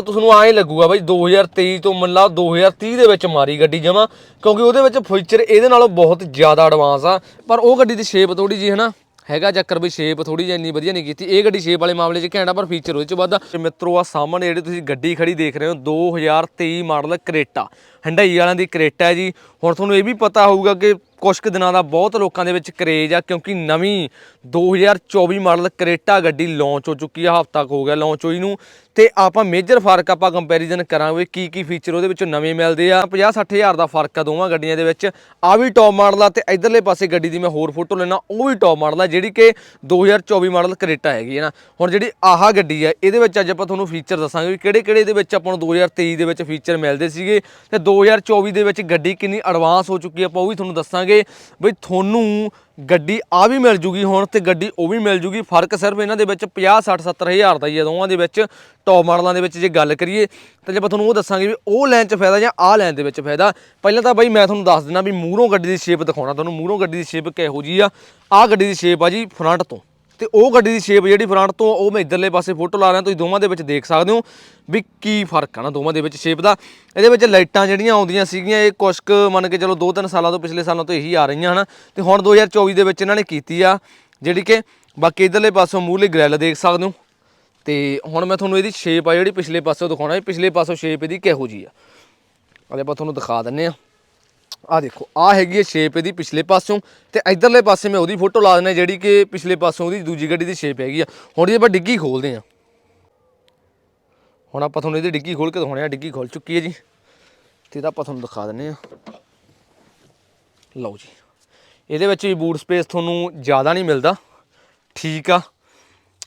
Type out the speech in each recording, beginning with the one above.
ਤੋ ਤੁਹਾਨੂੰ ਐਂ ਲੱਗੂਗਾ ਬਾਈ 2023 ਤੋਂ ਮੰਨ ਲਾ 2030 ਦੇ ਵਿੱਚ ਮਾਰੀ ਗੱਡੀ ਜਮਾ, ਕਿਉਂਕਿ ਉਹਦੇ ਵਿੱਚ ਫੀਚਰ ਇਹਦੇ ਨਾਲੋਂ ਬਹੁਤ ਜ਼ਿਆਦਾ ਐਡਵਾਂਸ ਆ। ਪਰ ਉਹ ਗੱਡੀ ਦੀ ਸ਼ੇਪ ਥੋੜੀ ਜੀ ਹਨਾ ਹੈਗਾ ਚੱਕਰ ਵੀ ਸ਼ੇਪ ਥੋੜੀ ਜਿਹੀ ਇੰਨੀ ਵਧੀਆ ਨਹੀਂ ਕੀਤੀ। ਇਹ ਗੱਡੀ ਸ਼ੇਪ ਵਾਲੇ ਮਾਮਲੇ 'ਚ ਘੈਂਟਾ ਪਰ ਫੀਚਰ ਉਹਦੇ 'ਚ ਵੱਧਾ ਤੇ ਮਿੱਤਰੋ ਆ ਸਾਹਮਣੇ ਜਿਹੜੀ ਤੁਸੀਂ ਗੱਡੀ ਖੜੀ ਦੇਖ ਰਹੇ ਹੋ 2023 ਮਾਡਲ ਕਰੇਟਾ ਹੰਡਾਈ ਵਾਲਿਆਂ ਦੀ ਕਰੇਟਾ ਹੈ ਜੀ। ਹੁਣ ਤੁਹਾਨੂੰ ਇਹ ਵੀ ਪਤਾ ਹੋਊਗਾ ਕਿ ਕੁਝ ਕੁ ਦਿਨਾਂ ਦਾ ਬਹੁਤ ਲੋਕਾਂ ਦੇ ਵਿੱਚ ਕਰੇਜ ਆ, ਕਿਉਂਕਿ ਨਵੀਂ 2024 ਮਾਡਲ ਕਰੇਟਾ ਗੱਡੀ ਲਾਂਚ ਹੋ ਚੁੱਕੀ ਆ, ਹਫਤਾ ਕੁ ਹੋ ਗਿਆ ਲਾਂਚ ਹੋਈ ਨੂੰ। ਤੇ ਆਪਾਂ ਮੇਜਰ ਫ਼ਰਕ ਆਪਾਂ ਕੰਪੈਰੀਜ਼ਨ ਕਰਾਂਗੇ ਕੀ ਕੀ ਫੀਚਰ ਉਹਦੇ ਵਿੱਚ ਨਵੇਂ ਮਿਲਦੇ ਆ। 50 60 ਹਜ਼ਾਰ ਦਾ ਫ਼ਰਕ ਆ ਦੋਵਾਂ ਗੱਡੀਆਂ ਦੇ ਵਿੱਚ। ਆ ਵੀ ਟੌਪ ਮਾਡਲ ਆ ਤੇ ਇਧਰਲੇ ਪਾਸੇ ਗੱਡੀ ਦੀ ਮੈਂ ਹੋਰ ਫੋਟੋ ਲੈਣਾ ਉਹ ਵੀ ਟੌਪ ਮਾਡਲ ਆ, ਜਿਹੜੀ ਕਿ 2024 ਮਾਡਲ ਕਰੇਟਾ ਹੈਗੀ ਹੈ ਨਾ। ਹੁਣ ਜਿਹੜੀ ਆਹ ਗੱਡੀ ਆ, ਇਹਦੇ ਵਿੱਚ ਅੱਜ ਆਪਾਂ ਤੁਹਾਨੂੰ ਫੀਚਰ ਦੱਸਾਂਗੇ ਵੀ ਕਿਹੜੇ ਕਿਹੜੇ ਇਹਦੇ ਵਿੱਚ ਆਪਾਂ ਨੂੰ 2023 ਦੇ ਵਿੱਚ ਫੀਚਰ ਮਿਲਦੇ ਸੀਗੇ। ਤੇ 2024 ਦੇ ਵਿੱਚ ਗੱਡੀ ਕਿੰਨੀ ਐਡਵਾਂਸ ਹੋ ਚੁੱਕੀ ਆ, ਆਪਾਂ ਉਹ ਵੀ ਤੁਹਾਨੂੰ ਦੱਸਾਂਗੇ। ਬਈ ਤੁਹਾਨੂੰ ਗੱਡੀ ਆ ਵੀ ਮਿਲ ਜੂਗੀ ਹੁਣ ਤੇ ਗੱਡੀ ਉਹ ਵੀ ਮਿਲ ਜੂਗੀ। ਫ਼ਰਕ ਸਿਰਫ ਇਹਨਾਂ ਦੇ ਵਿੱਚ 50 60 70 ਹਜ਼ਾਰ ਦਾ ਹੀ ਹੈ ਦੋਵਾਂ ਦੇ ਵਿੱਚ। ਟੌਪ ਮਾਡਲਾਂ ਦੇ ਵਿੱਚ ਜੇ ਗੱਲ ਕਰੀਏ ਤਾਂ ਜੇ ਆਪਾਂ ਤੁਹਾਨੂੰ ਉਹ ਦੱਸਾਂਗੇ ਵੀ ਉਹ ਲਾਈਨ 'ਚ ਫਾਇਦਾ ਜਾਂ ਆਹ ਲਾਈਨ ਦੇ ਵਿੱਚ ਫਾਇਦਾ, ਪਹਿਲਾਂ ਤਾਂ ਬਾਈ ਮੈਂ ਤੁਹਾਨੂੰ ਦੱਸ ਦਿੰਦਾ ਵੀ ਮੂਹਰੋਂ ਗੱਡੀ ਦੀ ਸ਼ੇਪ ਦਿਖਾਉਣਾ। ਤੁਹਾਨੂੰ ਮੂਹਰੋਂ ਗੱਡੀ ਦੀ ਸ਼ੇਪ ਕਿਹੋ ਜੀ ਆ। ਆਹ ਗੱਡੀ ਦੀ ਸ਼ੇਪ ਆ ਜੀ ਫਰੰਟ ਤੋਂ। ਤੇ ਉਹ ਗੱਡੀ ਦੀ ਸ਼ੇਪ ਜਿਹੜੀ ਫਰੰਟ ਤੋਂ, ਉਹ ਮੈਂ ਇਧਰਲੇ ਪਾਸੇ ਫੋਟੋ ਲਾ ਰਿਹਾ, ਤੁਸੀਂ ਦੋਵਾਂ ਦੇ ਵਿੱਚ ਦੇਖ ਸਕਦੇ ਹੋ ਵੀ ਕੀ ਫ਼ਰਕ ਆ ਨਾ ਦੋਵਾਂ ਦੇ ਵਿੱਚ ਸ਼ੇਪ ਦਾ। ਇਹਦੇ ਵਿੱਚ ਲਾਈਟਾਂ ਜਿਹੜੀਆਂ ਆਉਂਦੀਆਂ ਸੀਗੀਆਂ, ਇਹ ਕੁਛ ਕੁ ਮੰਨ ਕੇ ਚਲੋ 2-3 ਸਾਲਾਂ ਤੋਂ, ਪਿਛਲੇ ਸਾਲਾਂ ਤੋਂ ਇਹੀ ਆ ਰਹੀਆਂ ਹਨ। ਤੇ ਹੁਣ 2024 ਦੇ ਵਿੱਚ ਇਹਨਾਂ ਨੇ ਕੀਤੀ ਆ, ਜਿਹੜੀ ਕਿ ਬਾਕੀ ਇਧਰਲੇ ਪਾਸੋਂ ਮੂਹਰਲੀ ਗ੍ਰਿਲ ਦੇਖ ਸਕਦੇ ਹੋ। ਤੇ ਹੁਣ ਮੈਂ ਤੁਹਾਨੂੰ ਇਹਦੀ ਸ਼ੇਪ ਆ ਜਿਹੜੀ ਪਿਛਲੇ ਪਾਸੋਂ ਦਿਖਾਉਣਾ ਹੈ ਪਿਛਲੇ ਪਾਸੋਂ ਸ਼ੇਪ ਇਹਦੀ ਕਿਹੋ ਜੀ ਆ। ਅਲੇ ਆਪਾਂ ਤੁਹਾਨੂੰ ਦਿਖਾ ਦਿੰਨੇ ਆ ਆ ਦੇਖੋ ਆ ਹੈਗੀ ਹੈ ਸ਼ੇਪ ਇਹਦੀ ਪਿਛਲੇ ਪਾਸੋਂ ਤੇ ਇਧਰਲੇ ਪਾਸੇ ਮੈਂ ਉਹਦੀ ਫੋਟੋ ਲਾ ਦਿੰਦਾ ਜਿਹੜੀ ਕਿ ਪਿਛਲੇ ਪਾਸੋਂ ਉਹਦੀ ਦੂਜੀ ਗੱਡੀ ਦੀ ਸ਼ੇਪ ਹੈਗੀ ਆ। ਹੁਣ ਜੇ ਆਪਾਂ ਡਿੱਗੀ ਖੋਲਦੇ ਆ ਹੁਣ ਆਪਾਂ ਤੁਹਾਨੂੰ ਇਹਦੀ ਡਿੱਗੀ ਖੋਲ ਕੇ ਦਿਖਾਉਣੇ ਆ, ਡਿੱਗੀ ਖੁੱਲ ਚੁੱਕੀ ਹੈ ਜੀ। ਤੇ ਇਹਦਾ ਆਪਾਂ ਤੁਹਾਨੂੰ ਦਿਖਾ ਦਿੰਨੇ ਆ ਲਓ ਜੀ। ਇਹਦੇ ਵਿੱਚ ਵੀ ਬੂਟ ਸਪੇਸ ਤੁਹਾਨੂੰ ਜ਼ਿਆਦਾ ਨਹੀਂ ਮਿਲਦਾ। ਠੀਕ ਆ।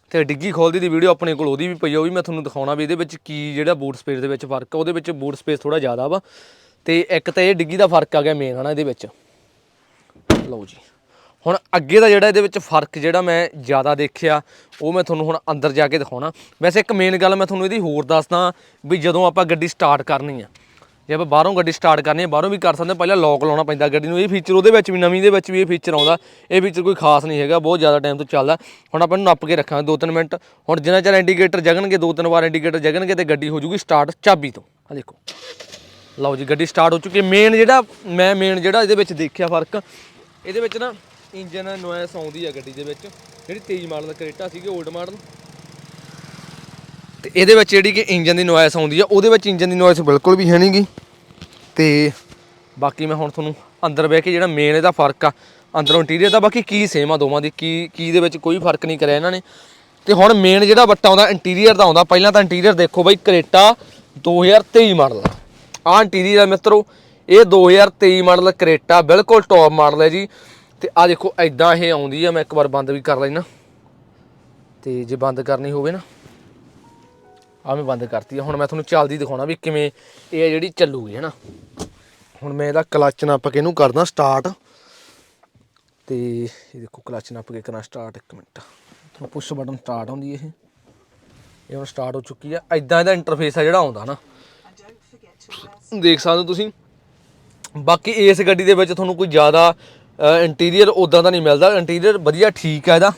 ਤੇ ਡਿੱਗੀ ਖੋਲਦੀ ਦੀ ਵੀਡੀਓ ਆਪਣੇ ਕੋਲ ਉਹਦੀ ਵੀ ਪਈ ਆ, ਉਹ ਵੀ ਮੈਂ ਤੁਹਾਨੂੰ ਦਿਖਾਉਣਾ ਵੀ ਇਹਦੇ ਵਿੱਚ ਕੀ ਜਿਹੜਾ ਬੂਟ ਸਪੇਸ ਦੇ ਵਿੱਚ ਫ਼ਰਕ ਆ, ਉਹਦੇ ਵਿੱਚ ਬੂਟ ਸਪੇਸ ਥੋੜਾ ਜ਼ਿਆਦਾ ਵਾ। ਤੇ ਇੱਕ ਤਾਂ ਇਹ ਡਿੱਗੀ ਦਾ ਫ਼ਰਕ ਆ ਗਿਆ ਮੇਨ ਹਨਾ ਇਹਦੇ ਵਿੱਚ। ਲਓ ਜੀ। ਹੁਣ ਅੱਗੇ ਦਾ ਜਿਹੜਾ ਇਹਦੇ ਵਿੱਚ ਫ਼ਰਕ ਜਿਹੜਾ ਮੈਂ ਜ਼ਿਆਦਾ ਦੇਖਿਆ, ਉਹ ਮੈਂ ਤੁਹਾਨੂੰ ਹੁਣ ਅੰਦਰ ਜਾ ਕੇ ਦਿਖਾਉਣਾ। ਵੈਸੇ ਇੱਕ ਮੇਨ ਗੱਲ ਮੈਂ ਤੁਹਾਨੂੰ ਇਹਦੀ ਹੋਰ ਦੱਸਦਾ ਵੀ ਜਦੋਂ ਆਪਾਂ ਗੱਡੀ ਸਟਾਰਟ ਕਰਨੀ ਆ। ਜੇ ਆਪਾਂ ਬਾਹਰੋਂ ਗੱਡੀ ਸਟਾਰਟ ਕਰਨੀ ਹੈ ਬਾਹਰੋਂ ਵੀ ਕਰ ਸਕਦੇ ਹਾਂ ਪਹਿਲਾਂ ਲੌਕ ਲਾਉਣਾ ਪੈਂਦਾ ਗੱਡੀ ਨੂੰ। ਇਹ ਫੀਚਰ ਉਹਦੇ ਵਿੱਚ ਵੀ, ਨਵੀਂ ਦੇ ਵਿੱਚ ਵੀ ਇਹ ਫੀਚਰ ਆਉਂਦਾ। ਇਹ ਫੀਚਰ ਕੋਈ ਖਾਸ ਨਹੀਂ ਹੈਗਾ, ਬਹੁਤ ਜ਼ਿਆਦਾ ਟਾਈਮ ਤੋਂ ਚੱਲਦਾ। ਹੁਣ ਆਪਾਂ ਇਹਨੂੰ ਨੱਪ ਕੇ ਰੱਖਾਂਗੇ 2-3 ਮਿੰਟ। ਹੁਣ ਜਿੰਨਾ ਚਿਰ ਇੰਡੀਕੇਟਰ ਜਗਣਗੇ 2-3 ਵਾਰ ਇੰਡੀਕੇਟਰ ਜਗਣਗੇ ਤੇ ਗੱਡੀ ਹੋ ਜੂਗੀ ਸਟਾਰਟ ਚਾਬੀ ਤੋਂ। ਆ ਦੇਖੋ। ਲਓ ਜੀ, ਗੱਡੀ ਸਟਾਰਟ ਹੋ ਚੁੱਕੀ ਹੈ। ਮੇਨ ਜਿਹੜਾ, ਮੈਂ ਮੇਨ ਜਿਹੜਾ ਇਹਦੇ ਵਿੱਚ ਦੇਖਿਆ ਫ਼ਰਕ, ਇਹਦੇ ਵਿੱਚ ਨਾ ਇੰਜਨ ਨੋਇਸ ਆਉਂਦੀ ਆ ਗੱਡੀ ਦੇ ਵਿੱਚ, ਜਿਹੜੀ 23 ਮਾਡਲ ਦਾ ਕਰੇਟਾ ਸੀਗੀ 올ਡ ਮਾਡਲ। ਤੇ ਇਹਦੇ ਵਿੱਚ ਜਿਹੜੀ ਕਿ ਇੰਜਨ ਦੀ ਨੋਇਸ ਆਉਂਦੀ ਆ, ਉਹਦੇ ਵਿੱਚ ਇੰਜਨ ਦੀ ਨੋਇਸ ਬਿਲਕੁਲ ਵੀ ਹੈ ਨਹੀਂਗੀ। ਤੇ ਬਾਕੀ ਮੈਂ ਹੁਣ ਤੁਹਾਨੂੰ ਅੰਦਰ ਬਹਿ ਕੇ ਜਿਹੜਾ ਮੇਨ ਇਹਦਾ ਫ਼ਰਕ ਆ, ਅੰਦਰੋਂ ਇੰਟੀਰੀਅਰ ਦਾ, ਬਾਕੀ ਕੀ ਸੇਮ ਆ ਦੋਵਾਂ ਦੀ, ਕੀ ਕੀ ਦੇ ਵਿੱਚ ਕੋਈ ਫ਼ਰਕ ਨਹੀਂ ਕਰਿਆ ਇਹਨਾਂ ਨੇ। ਤੇ ਹੁਣ ਮੇਨ ਜਿਹੜਾ ਵੱਟਾ ਆਉਂਦਾ ਇੰਟੀਰੀਅਰ ਦਾ ਆਉਂਦਾ, ਪਹਿਲਾਂ ਤਾਂ ਇੰਟੀਰੀਅਰ ਦੇਖੋ ਬਾਈ, ਕਰੇਟਾ 2023 ਮਾਡਲ ਆ। ਆਹ ਇੰਟੀਰੀਅਰ ਆ ਮਿੱਤਰੋ, ਇਹ 2023 ਮਾਡਲ ਕਰੇਟਾ ਬਿਲਕੁਲ ਟੌਪ ਮਾਡਲ ਹੈ ਜੀ। ਤੇ ਆ ਦੇਖੋ ਐਦਾਂ ਇਹ ਆਉਂਦੀ ਆ, ਮੈਂ ਇੱਕ ਵਾਰ ਬੰਦ ਵੀ ਕਰ ਲੈਣਾ ਤੇ ਜੇ ਬੰਦ ਕਰਨੀ ਹੋਵੇ ਨਾ ਆ ਮੈਂ ਬੰਦ ਕਰਤੀ ਹੁਣ ਮੈਂ ਤੁਹਾਨੂੰ ਚੱਲਦੀ ਦਿਖਾਉਣਾ ਵੀ ਕਿਵੇਂ ਇਹ ਆ ਜਿਹੜੀ ਚੱਲੂਗੀ, ਹੈ ਨਾ। ਹੁਣ ਮੈਂ ਇਹਦਾ ਕਲਚ ਨੱਪ ਕੇ ਇਹਨੂੰ ਕਰਦਾ ਸਟਾਰਟ ਤੇ ਇਹ ਦੇਖੋ ਕਲਚ ਨੱਪ ਕੇ ਕਰਾਂ ਸਟਾਰਟ ਇੱਕ ਮਿੰਟ। ਤੁਹਾਨੂੰ ਪੁਸ਼ ਬਟਨ ਸਟਾਰਟ ਹੁੰਦੀ ਇਹ। ਇਹ ਹੁਣ ਸਟਾਰਟ ਹੋ ਚੁੱਕੀ ਆ। ਐਦਾਂ ਇਹਦਾ ਇੰਟਰਫੇਸ ਆ ਜਿਹੜਾ ਆਉਂਦਾ ਨਾ। ਦੇਖ ਸਕਦੇ ਹੋ ਤੁਸੀਂ। ਬਾਕੀ ਇਸ ਗੱਡੀ ਦੇ ਵਿੱਚ ਤੁਹਾਨੂੰ ਕੋਈ ਜ਼ਿਆਦਾ ਇੰਟੀਰੀਅਰ ਉਦਾਂ ਦਾ ਨਹੀਂ ਮਿਲਦਾ। ਇੰਟੀਰੀਅਰ ਵਧੀਆ ਠੀਕ ਹੈ ਇਹਦਾ।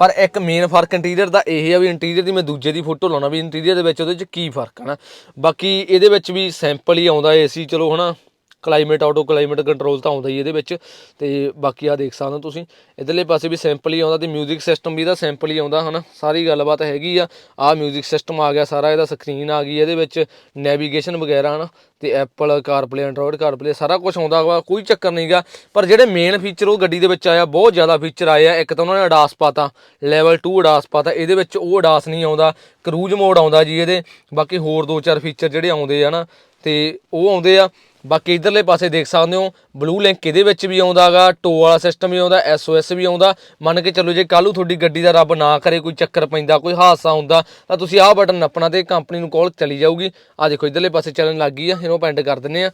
ਪਰ ਇੱਕ ਮੇਨ ਫ਼ਰਕ ਇੰਟੀਰੀਅਰ ਦਾ ਇਹ ਆ ਵੀ ਇੰਟੀਰੀਅਰ ਦੀ ਮੈਂ ਦੂਜੇ ਦੀ ਫੋਟੋ ਲਾਉਣਾ ਵੀ ਇੰਟੀਰੀਅਰ ਦੇ ਵਿੱਚ ਉਹਦੇ ਵਿੱਚ ਕੀ ਫ਼ਰਕ ਹੈ ਨਾ। ਬਾਕੀ ਇਹਦੇ ਵਿੱਚ ਵੀ ਸੈਂਪਲ ਹੀ ਆਉਂਦਾ ਏਸੀ ਚਲੋ ਹਨਾ। ਕਲਾਈਮੇਟ ਆਟੋ ਕਲਾਈਮੇਟ ਕੰਟਰੋਲ ਤਾਂ ਆਉਂਦਾ ਹੀ ਇਹਦੇ ਵਿੱਚ ਤੇ ਬਾਕੀ ਆ ਦੇਖ ਸਕਦੇ ਹੋ ਤੁਸੀਂ ਇਧਰਲੇ ਪਾਸੇ ਵੀ ਸੈਂਪਲ ਹੀ ਆਉਂਦਾ ਤੇ 뮤직 ਸਿਸਟਮ ਵੀ ਇਹਦਾ ਸੈਂਪਲ ਹੀ ਆਉਂਦਾ ਹਨਾ ਸਾਰੀ ਗੱਲਬਾਤ ਹੈਗੀ ਆ ਆ 뮤직 ਸਿਸਟਮ ਆ ਗਿਆ ਸਾਰਾ ਇਹਦਾ ਸਕਰੀਨ ਆ ਗਈ ਇਹਦੇ ਵਿੱਚ ਨੈਵੀਗੇਸ਼ਨ ਵਗੈਰਾ ਹਨਾ ਤੇ ਐਪਲ ਕਾਰਪਲੇ ਐਂਡਰੋਇਡ ਕਾਰਪਲੇ ਸਾਰਾ ਕੁਝ ਆਉਂਦਾ ਵਾ ਕੋਈ ਚੱਕਰ ਨਹੀਂਗਾ ਪਰ ਜਿਹੜੇ ਮੇਨ ਫੀਚਰ ਉਹ ਗੱਡੀ ਦੇ ਵਿੱਚ ਆਇਆ ਬਹੁਤ ਜ਼ਿਆਦਾ ਫੀਚਰ ਆਏ ਆ ਇੱਕ ਤਾਂ ਉਹਨਾਂ ਨੇ ਅਡਾਸ ਪਾਤਾ ਲੈਵਲ 2 ਅਡਾਸ ਪਾਤਾ ਇਹਦੇ ਵਿੱਚ ਉਹ ਅਡਾਸ ਨਹੀਂ ਆਉਂਦਾ ਕਰੂਜ਼ ਮੋਡ ਆਉਂਦਾ ਜੀ ਇਹਦੇ ਬਾਕੀ ਹੋਰ ਦੋ ਚਾਰ ਫੀਚਰ ਜਿਹੜੇ ਆਉਂਦੇ ਆ ਨਾ ਤੇ ਉਹ ਆਉਂਦੇ ਆ ਬਾਕੀ ਇਧਰਲੇ ਪਾਸੇ ਦੇਖ ਸਕਦੇ ਹੋ ਬਲੂ ਲਿੰਕ ਇਹਦੇ ਵਿੱਚ ਵੀ ਆਉਂਦਾਗਾ ਟੋ ਵਾਲਾ ਸਿਸਟਮ ਵੀ ਆਉਂਦਾ ਐਸਓਐਸ ਵੀ ਆਉਂਦਾ। ਮੰਨ ਕੇ ਚੱਲੋ ਜੇ ਕੱਲੂ ਤੁਹਾਡੀ ਗੱਡੀ ਦਾ ਰੱਬ ਨਾ ਕਰੇ, ਕੋਈ ਚੱਕਰ ਪੈਂਦਾ, ਕੋਈ ਹਾਦਸਾ ਹੁੰਦਾ, ਤਾਂ ਤੁਸੀਂ ਆਹ ਬਟਨ ਨੱਪਣਾ ਤੇ ਕੰਪਨੀ ਨੂੰ ਕਾਲ ਚਲੀ ਜਾਊਗੀ। ਆ ਦੇਖੋ, ਇਧਰਲੇ ਪਾਸੇ ਚੱਲਣ ਲੱਗ ਗਈ ਆ, ਇਹਨੂੰ ਪੈਂਡ ਕਰ ਦਿੰਨੇ ਆ।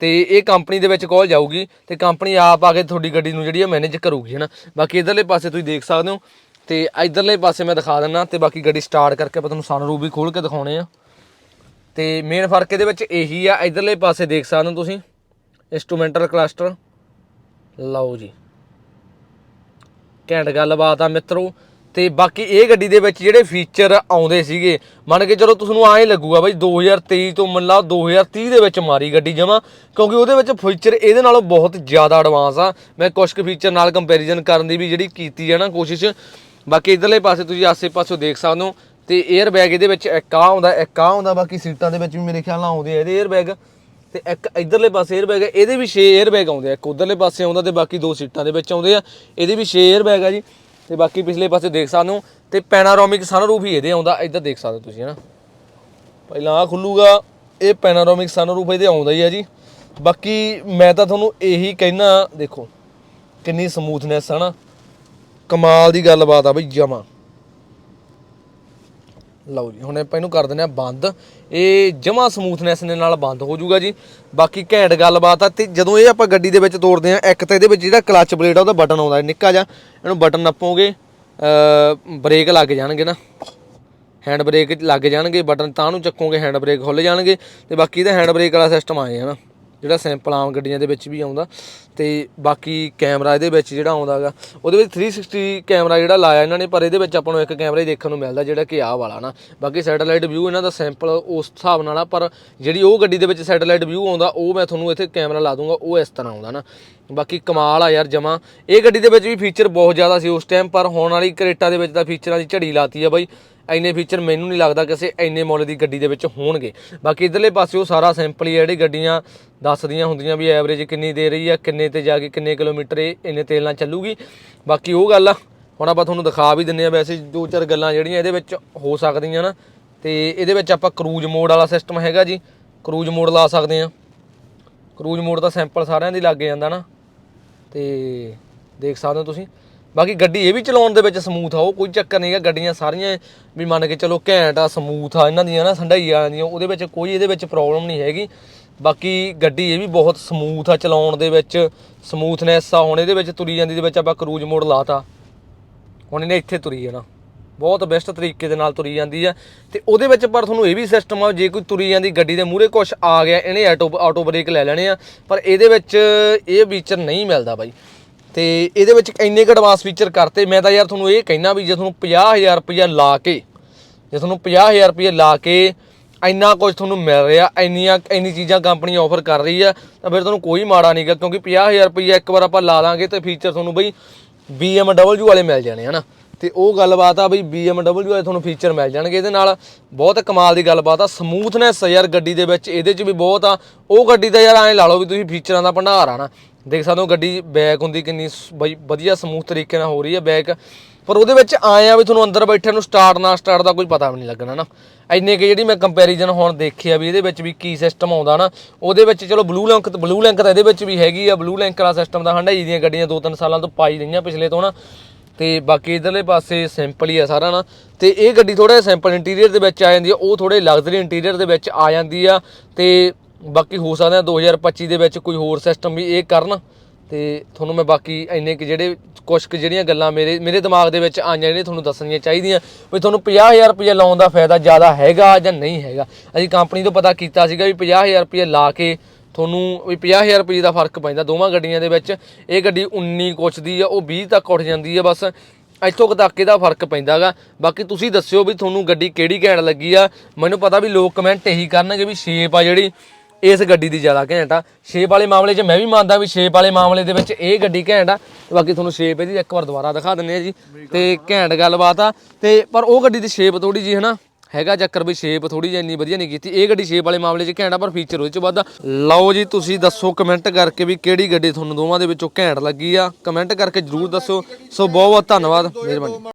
ਤੇ ਇਹ ਕੰਪਨੀ ਦੇ ਵਿੱਚ ਕਾਲ ਜਾਊਗੀ ਤੇ ਕੰਪਨੀ ਆਪ ਆ ਕੇ ਤੁਹਾਡੀ ਗੱਡੀ ਨੂੰ ਜਿਹੜੀ ਆ ਮੈਨੇਜ ਕਰੂਗੀ, ਹਨਾ? ਬਾਕੀ ਇਧਰਲੇ ਪਾਸੇ ਤੁਸੀਂ ਦੇਖ ਸਕਦੇ ਹੋ। ਤੇ ਇਧਰਲੇ ਪਾਸੇ ਮੈਂ ਦਿਖਾ ਦਿੰਨਾ ਤੇ ਬਾਕੀ ਗੱਡੀ ਸਟਾਰਟ ਕਰਕੇ ਆਪਾਂ ਤੁਹਾਨੂੰ ਸਨਰੂਫ ਵੀ ਖੋਲ ਕੇ ਦਿਖਾਉਣੇ ਆ। ਤੇ ਮੇਨ ਫ਼ਰਕ ਇਹਦੇ ਵਿੱਚ ਇਹੀ ਆ, ਇਧਰਲੇ ਪਾਸੇ ਦੇਖ ਸਕਦੇ ਹੋ ਤੁਸੀਂ ਇਨਸਟਰੂਮੈਂਟਲ ਕਲਸਟਰ ਲਓ ਜੀ। ਘੈਂਟ ਗੱਲਬਾਤ ਆ ਮਿੱਤਰੋ। ਤੇ ਬਾਕੀ ਇਹ ਗੱਡੀ ਦੇ ਵਿੱਚ ਜਿਹੜੇ ਫੀਚਰ ਆਉਂਦੇ ਸੀਗੇ, ਮੰਨ ਕੇ ਚਲੋ ਤੁਹਾਨੂੰ ਐਂ ਲੱਗੂਗਾ ਬਾਈ 2023 ਤੋਂ ਮੰਨ ਲਾ 2030 ਦੇ ਵਿੱਚ ਮਾਰੀ ਗੱਡੀ ਜਮਾ, ਕਿਉਂਕਿ ਉਹਦੇ ਵਿੱਚ ਫੀਚਰ ਇਹਦੇ ਨਾਲੋਂ ਬਹੁਤ ਜ਼ਿਆਦਾ ਐਡਵਾਂਸ ਆ। ਮੈਂ ਕੁਝ ਕੁ ਫੀਚਰ ਨਾਲ ਕੰਪੈਰੀਜ਼ਨ ਕਰਨ ਦੀ ਵੀ ਜਿਹੜੀ ਕੀਤੀ ਹੈ ਨਾ ਕੋਸ਼ਿਸ਼। ਬਾਕੀ ਇਧਰਲੇ ਪਾਸੇ ਤੁਸੀਂ ਆਸੇ ਪਾਸੋਂ ਦੇਖ ਸਕਦੇ ਹੋ ਤੇ 에ਅਰ ਬੈਗ ਇਹਦੇ ਵਿੱਚ ਇੱਕ ਆ ਆਉਂਦਾ, ਇੱਕ ਆ ਆਉਂਦਾ, ਬਾਕੀ ਸੀਟਾਂ ਦੇ ਵਿੱਚ ਵੀ ਮੇਰੇ ਖਿਆਲ ਨਾਲ ਆਉਂਦੇ ਆ ਇਹਦੇ 에ਅਰ ਬੈਗ ਤੇ ਇੱਕ ਇਧਰਲੇ ਪਾਸੇ 에ਅਰ ਬੈਗ ਹੈ ਇਹਦੇ ਵੀ 6 에ਅਰ ਬੈਗ ਆਉਂਦੇ ਆ, ਇੱਕ ਉਧਰਲੇ ਪਾਸੇ ਆਉਂਦਾ ਤੇ ਬਾਕੀ ਦੋ ਸੀਟਾਂ ਦੇ ਵਿੱਚ ਆਉਂਦੇ ਆ। ਇਹਦੇ ਵੀ 6 에ਅਰ ਬੈਗ ਆ ਜੀ, ਤੇ ਬਾਕੀ ਪਿਛਲੇ ਪਾਸੇ ਦੇਖ ਸਕਦੇ ਹੋ, ਤੇ ਪੈਨਾਰੋਮਿਕ ਸਨਰੂਫ ਹੀ ਇਹਦੇ ਆਉਂਦਾ, ਇੱਧਰ ਦੇਖ ਸਕਦੇ ਹੋ ਤੁਸੀਂ, ਹਨਾ? ਪਹਿਲਾਂ ਆ ਖੁੱਲੂਗਾ, ਇਹ ਪੈਨਾਰੋਮਿਕ ਸਨਰੂਫ ਇਹਦੇ ਆਉਂਦਾ ਹੀ ਆ ਜੀ। ਬਾਕੀ ਮੈਂ ਤਾਂ ਤੁਹਾਨੂੰ ਇਹੀ ਕਹਿਣਾ ਦੇਖੋ, ਕਿੰਨੀ ਸਮੂਥਨੈਸ ਹਨਾ ਕਮਾਲ ਦੀ ਗੱਲਬਾਤ ਆ ਬਈ, ਜਮਾ। ਲਓ ਜੀ, ਹੁਣ ਆਪਾਂ ਇਹਨੂੰ ਕਰ ਦਿੰਦੇ ਆ ਬੰਦ। ਇਹ ਜਮਾ ਸਮੂਥਨੈਸ ਦੇ ਨਾਲ ਬੰਦ ਹੋ ਜਾਊਗਾ ਜੀ। ਬਾਕੀ ਘੈਂਟ ਗੱਲਬਾਤ ਆ, ਤੇ ਜਦੋਂ ਇਹ ਆਪਾਂ ਗੱਡੀ ਦੇ ਵਿੱਚ ਤੋੜਦੇ ਆ ਇੱਕ ਤਾਂ ਇਹਦੇ ਵਿੱਚ ਜਿਹੜਾ ਕਲੱਚ ਪਲੇਟ ਆ, ਉਹਦਾ ਬਟਨ ਆਉਂਦਾ ਨਿੱਕਾ ਜਿਹਾ। ਇਹਨੂੰ ਬਟਨ ਨੱਪੋਗੇ ਬ੍ਰੇਕ ਲੱਗ ਜਾਣਗੇ ਨਾ। ਹੈਂਡ ਬ੍ਰੇਕ ਲੱਗ ਜਾਣਗੇ, ਬਟਨ ਤਾਂ ਨੂੰ ਚੱਕੋਗੇ ਹੈਂਡ ਬ੍ਰੇਕ ਖੁੱਲ ਜਾਣਗੇ। ਤੇ ਬਾਕੀ ਇਹਦਾ ਹੈਂਡ ਬ੍ਰੇਕ ਵਾਲਾ ਸਿਸਟਮ ਆਏ ਹਨਾ ਜਿਹੜਾ ਸਿੰਪਲ ਆਮ ਗੱਡੀਆਂ ਦੇ ਵਿੱਚ ਵੀ ਆਉਂਦਾ ਤੇ ਬਾਕੀ ਕੈਮਰਾ ਇਹਦੇ ਵਿੱਚ ਜਿਹੜਾ ਆਉਂਦਾਗਾ, ਉਹਦੇ ਵਿੱਚ 360 ਕੈਮਰਾ ਜਿਹੜਾ ਲਾਇਆ ਇਹਨਾਂ ਨੇ, ਪਰ ਇਹਦੇ ਵਿੱਚ ਆਪਾਂ ਨੂੰ ਇੱਕ ਕੈਮਰਾ ਹੀ ਦੇਖਣ ਨੂੰ ਮਿਲਦਾ ਜਿਹੜਾ ਕਿ ਆਹ ਵਾਲਾ ਨਾ। ਬਾਕੀ ਸੈਟੇਲਾਈਟ ਵਿਊ ਇਹਨਾਂ ਦਾ ਸਿੰਪਲ ਉਸ ਹਿਸਾਬ ਨਾਲ ਆ, ਪਰ ਜਿਹੜੀ ਉਹ ਗੱਡੀ ਦੇ ਵਿੱਚ ਸੈਟੇਲਾਈਟ ਵਿਊ ਆਉਂਦਾ, ਉਹ ਮੈਂ ਤੁਹਾਨੂੰ ਇੱਥੇ ਕੈਮਰਾ ਲਾ ਦੂੰਗਾ, ਉਹ ਇਸ ਤਰ੍ਹਾਂ ਆਉਂਦਾ ਨਾ। ਬਾਕੀ ਕਮਾਲ ਆ ਯਾਰ ਜਮਾ। ਇਹ ਗੱਡੀ ਦੇ ਵਿੱਚ ਵੀ ਫੀਚਰ ਬਹੁਤ ਜ਼ਿਆਦਾ ਸੀ ਉਸ ਟਾਈਮ ਪਰ ਹੋਣ ਵਾਲੀ ਕਰੇਟਾ ਦੇ ਵਿੱਚ ਤਾਂ ਫੀਚਰਾਂ ਦੀ ਝੜੀ ਲਾਤੀ ਆ ਬਾਈ। ਇੰਨੇ ਫੀਚਰ ਮੈਨੂੰ ਨਹੀਂ ਲੱਗਦਾ ਕਿਸੇ ਇੰਨੇ ਮੁੱਲ ਦੀ ਗੱਡੀ ਦੇ ਵਿੱਚ ਹੋਣਗੇ। ਬਾਕੀ ਇਧਰਲੇ ਪਾਸੇ ਉਹ ਸਾਰਾ ਸੈਂਪਲ ਹੀ ਆ, ਜਿਹੜੀ ਗੱਡੀਆਂ ਦੱਸਦੀਆਂ ਹੁੰਦੀਆਂ ਵੀ ਐਵਰੇਜ ਕਿੰਨੀ ਦੇ ਰਹੀ ਆ, ਕਿੰਨੇ ਤੇ ਜਾ ਕੇ ਕਿੰਨੇ ਕਿਲੋਮੀਟਰ ਇਹ ਇੰਨੇ ਤੇਲ ਨਾਲ ਚੱਲੂਗੀ। ਬਾਕੀ ਉਹ ਗੱਲ ਆ, ਹੁਣ ਆਪਾਂ ਤੁਹਾਨੂੰ ਦਿਖਾ ਵੀ ਦਿੰਨੇ ਆ, ਵੈਸੇ ਦੋ ਚਾਰ ਗੱਲਾਂ ਜਿਹੜੀਆਂ ਇਹਦੇ ਵਿੱਚ ਹੋ ਸਕਦੀਆਂ ਨਾ। ਤੇ ਇਹਦੇ ਵਿੱਚ ਆਪਾਂ ਕਰੂਜ਼ ਮੋਡ ਵਾਲਾ ਸਿਸਟਮ ਹੈਗਾ ਜੀ। ਕਰੂਜ਼ ਮੋਡ ਲਾ ਸਕਦੇ ਆ। ਕਰੂਜ਼ ਮੋਡ ਦਾ ਸੈਂਪਲ ਸਾਰਿਆਂ ਦੀ ਲੱਗ ਜਾਂਦਾ ਨਾ। ਤੇ ਦੇਖ ਸਕਦੇ ਹੋ ਤੁਸੀਂ। ਬਾਕੀ ਗੱਡੀ ਇਹ ਵੀ ਚਲਾਉਣ ਦੇ ਵਿੱਚ ਸਮੂਥ ਆ, ਉਹ ਕੋਈ ਚੱਕਰ ਨਹੀਂ ਨਹੀਂਗਾ ਗੱਡੀਆਂ ਸਾਰੀਆਂ ਵੀ ਮੰਨ ਕੇ ਚਲੋ ਘੈਂਟ ਆ, ਸਮੂਥ ਆ, ਇਹਨਾਂ ਦੀਆਂ ਨਾ ਸੰਢਾਈ ਵਾਲਿਆਂ ਦੀਆਂ ਉਹਦੇ ਵਿੱਚ ਕੋਈ ਇਹਦੇ ਵਿੱਚ ਪ੍ਰੋਬਲਮ ਨਹੀਂ ਹੈਗੀ। ਬਾਕੀ ਗੱਡੀ ਇਹ ਵੀ ਬਹੁਤ ਸਮੂਥ ਆ ਚਲਾਉਣ ਦੇ ਵਿੱਚ, ਸਮੂਥਨੈਸ ਆ, ਹੁਣ ਇਹਦੇ ਵਿੱਚ ਤੁਰੀ ਜਾਂਦੀ ਦੇ ਵਿੱਚ ਆਪਾਂ ਕਰੂਜ਼ ਮੋਡ ਲਾਤਾ। ਹੁਣ ਇਹਨੇ ਇੱਥੇ ਤੁਰੀ ਜਾਣਾ। ਬਹੁਤ ਬੈਸਟ ਤਰੀਕੇ ਦੇ ਨਾਲ ਤੁਰੀ ਜਾਂਦੀ ਆ। ਤੇ ਉਹਦੇ ਵਿੱਚ ਪਰ ਤੁਹਾਨੂੰ ਇਹ ਵੀ ਸਿਸਟਮ ਆ, ਜੇ ਕੋਈ ਤੁਰੀ ਜਾਂਦੀ ਗੱਡੀ ਦੇ ਮੂਹਰੇ ਕੁਝ ਆ ਗਿਆ, ਇਹਨੇ ਆਟੋ ਆਟੋ ਬ੍ਰੇਕ ਲੈ ਲੈਣੇ ਆ। ਪਰ ਇਹਦੇ ਵਿੱਚ ਇਹ ਫੀਚਰ ਨਹੀਂ ਮਿਲਦਾ ਬਾਈ। ਤੇ ਇਹਦੇ ਵਿੱਚ ਇੰਨੇ ਕੁ ਐਡਵਾਂਸ ਫੀਚਰ ਕਰਤੇ, ਮੈਂ ਤਾਂ ਯਾਰ ਤੁਹਾਨੂੰ ਇਹ ਕਹਿਣਾ ਵੀ ਜੇ ਤੁਹਾਨੂੰ 50000 ਰੁਪਇਆ ਲਾ ਕੇ, ਜੇ ਤੁਹਾਨੂੰ 50000 ਰੁਪਏ ਲਾ ਕੇ ਇੰਨਾ ਕੁਝ ਤੁਹਾਨੂੰ ਮਿਲ ਰਿਹਾ, ਇੰਨੀਆਂ, ਇੰਨੀ ਚੀਜ਼ਾਂ ਕੰਪਨੀ ਆਫਰ ਕਰ ਰਹੀ ਆ, ਤਾਂ ਫਿਰ ਤੁਹਾਨੂੰ ਕੋਈ ਮਾੜਾ ਨਹੀਂਗਾ ਕਿਉਂਕਿ 50000 ਰੁਪਏ ਇੱਕ ਵਾਰ ਆਪਾਂ ਲਾ ਲਾਂਗੇ ਤੇ ਫੀਚਰ ਤੁਹਾਨੂੰ ਬਈ BMW ਵਾਲੇ ਮਿਲ ਜਾਣੇ, ਹਨਾ? ਤੇ ਉਹ ਗੱਲਬਾਤ ਆ ਬਈ BMW ਵਾਲੇ ਤੁਹਾਨੂੰ ਫੀਚਰ ਮਿਲ ਜਾਣਗੇ ਇਹਦੇ ਨਾਲ। ਬਹੁਤ ਕਮਾਲ ਦੀ ਗੱਲਬਾਤ ਆ ਸਮੂਥਨੈਸ ਯਾਰ ਗੱਡੀ ਦੇ ਵਿੱਚ, ਇਹਦੇ 'ਚ ਵੀ ਬਹੁਤ ਆ, ਉਹ ਗੱਡੀ ਦਾ ਯਾਰ ਐਂ ਲਾ ਲਓ ਵੀ ਤੁਸੀਂ ਫੀਚਰਾਂ ਦਾ ਭੰਡਾਰ ਆ ਨਾ। ਦੇਖ ਸਕਦੇ ਹੋ ਗੱਡੀ ਬੈਕ ਹੁੰਦੀ ਕਿੰਨੀ ਸ- ਬਈ ਵਧੀਆ ਸਮੂਥ ਤਰੀਕੇ ਨਾਲ ਹੋ ਰਹੀ ਹੈ ਬੈਕ। ਪਰ ਉਹਦੇ ਵਿੱਚ ਆਏ ਆ ਵੀ ਤੁਹਾਨੂੰ ਅੰਦਰ ਬੈਠੇ ਨੂੰ ਸਟਾਰਟ ਨਾ ਸਟਾਰਟ ਦਾ ਕੋਈ ਪਤਾ ਵੀ ਨਹੀਂ ਲੱਗਣਾ ਨਾ। ਇੰਨੇ ਕਿ ਜਿਹੜੀ ਮੈਂ ਕੰਪੈਰੀਜ਼ਨ ਹੁਣ ਦੇਖਿਆ ਵੀ ਇਹਦੇ ਵਿੱਚ ਵੀ ਕੀ ਸਿਸਟਮ ਆਉਂਦਾ ਨਾ, ਉਹਦੇ ਵਿੱਚ ਚਲੋ ਬਲੂ ਲਿੰਕ ਬਲੂ ਲਿੰਕ ਤਾਂ ਇਹਦੇ ਵਿੱਚ ਵੀ ਹੈਗੀ ਆ ਬਲੂ ਲਿੰਕ ਵਾਲਾ ਸਿਸਟਮ ਤਾਂ ਹੰਡਾਈ ਦੀਆਂ ਗੱਡੀਆਂ ਦੋ ਤਿੰਨ ਸਾਲਾਂ ਤੋਂ ਪਾਈ ਰਹੀਆਂ ਪਿਛਲੇ ਤੋਂ ਨਾ। ਤੇ ਬਾਕੀ ਇਧਰਲੇ ਪਾਸੇ ਸਿੰਪਲ ਹੀ ਆ ਸਾਰਾ ਨਾ। ਤੇ ਇਹ ਗੱਡੀ ਥੋੜਾ ਸਿੰਪਲ ਇੰਟੀਰੀਅਰ ਦੇ ਵਿੱਚ ਆ ਜਾਂਦੀ ਆ, ਉਹ ਥੋੜੇ ਲਗਜ਼ਰੀ ਇੰਟੀਰੀਅਰ ਦੇ ਵਿੱਚ ਆ ਜਾਂਦੀ ਆ। ਤੇ ਬਾਕੀ ਹੋ ਸਕਦਾ 2025 ਦੇ ਵਿੱਚ ਕੋਈ ਹੋਰ ਸਿਸਟਮ ਵੀ ਇਹ ਕਰਨ ਤੇ ਤੁਹਾਨੂੰ ਮੈਂ ਬਾਕੀ ਇੰਨੇ ਕਿ ਜਿਹੜੇ ਕੁਝ ਕੁ ਜਿਹੜੀਆਂ ਗੱਲਾਂ ਮੇਰੇ ਮੇਰੇ ਦਿਮਾਗ ਦੇ ਵਿੱਚ ਆਈਆਂ ਜਿਹੜੀਆਂ ਤੁਹਾਨੂੰ ਦੱਸਣੀਆਂ ਚਾਹੀਦੀਆਂ, ਵੀ ਤੁਹਾਨੂੰ 50000 ਰੁਪਏ ਲਾਉਣ ਦਾ ਫਾਇਦਾ ਜ਼ਿਆਦਾ ਹੈਗਾ ਜਾਂ ਨਹੀਂ ਹੈਗਾ। ਅਸੀਂ ਕੰਪਨੀ ਤੋਂ ਪਤਾ ਕੀਤਾ ਸੀਗਾ ਵੀ 50000 ਰੁਪਏ ਲਾ ਕੇ ਤੁਹਾਨੂੰ ਵੀ 50000 ਰੁਪਏ ਦਾ ਫ਼ਰਕ ਪੈਂਦਾ ਦੋਵਾਂ ਗੱਡੀਆਂ ਦੇ ਵਿੱਚ। ਇਹ ਗੱਡੀ 19 ਕੁਛ ਦੀ ਆ, ਉਹ 20 ਤੱਕ ਉੱਠ ਜਾਂਦੀ ਆ ਬਸ। ਇੱਥੋਂ ਕੁ ਤੱਕ ਇਹਦਾ ਫ਼ਰਕ ਪੈਂਦਾਗਾ। ਬਾਕੀ ਤੁਸੀਂ ਦੱਸਿਓ ਵੀ ਤੁਹਾਨੂੰ ਗੱਡੀ ਕਿਹੜੀ ਘੈਂਟ ਲੱਗੀ ਆ। ਮੈਨੂੰ ਪਤਾ ਵੀ ਲੋਕ ਕਮੈਂਟ ਇਹੀ ਕਰਨਗੇ ਵੀ ਸ਼ੇਪ ਆ ਜਿਹੜੀ। ਇਸ ਗੱਡੀ ਦੀ ਜ਼ਿਆਦਾ ਘੈਂਟ ਆ। ਸ਼ੇਪ ਵਾਲੇ ਮਾਮਲੇ 'ਚ ਮੈਂ ਵੀ ਮੰਨਦਾ ਵੀ ਸ਼ੇਪ ਵਾਲੇ ਮਾਮਲੇ ਦੇ ਵਿੱਚ ਇਹ ਗੱਡੀ ਘੈਂਟ ਆ। ਬਾਕੀ ਤੁਹਾਨੂੰ ਸ਼ੇਪ ਇਹਦੀ ਇੱਕ ਵਾਰ ਦੁਬਾਰਾ ਦਿਖਾ ਦਿੰਨੇ ਆ ਜੀ। ਤੇ ਘੈਂਟ ਗੱਲਬਾਤ ਆ। ਤੇ ਪਰ ਉਹ ਗੱਡੀ ਦੀ ਸ਼ੇਪ ਥੋੜੀ ਜੀ ਹਨਾ, ਹੈਗਾ ਚੱਕਰ ਵੀ ਸ਼ੇਪ ਥੋੜੀ ਜਿਹੀ ਇੰਨੀ ਵਧੀਆ ਨਹੀਂ ਕੀਤੀ। ਇਹ ਗੱਡੀ ਸ਼ੇਪ ਵਾਲੇ ਮਾਮਲੇ 'ਚ ਘੈਂਟ ਆ, ਪਰ ਫੀਚਰ ਉਹਦੇ 'ਚ ਵੱਧ ਆ। ਲਓ ਜੀ, ਤੁਸੀਂ ਦੱਸੋ ਕਮੈਂਟ ਕਰਕੇ ਵੀ ਕਿਹੜੀ ਗੱਡੀ ਤੁਹਾਨੂੰ ਦੋਵਾਂ ਦੇ ਵਿੱਚੋਂ ਘੈਂਟ ਲੱਗੀ ਆ। ਕਮੈਂਟ ਕਰਕੇ ਜਰੂਰ ਦੱਸੋ। ਸੋ ਬਹੁਤ ਬਹੁਤ ਧੰਨਵਾਦ। ਮਿਹਰਬਾਨੀ।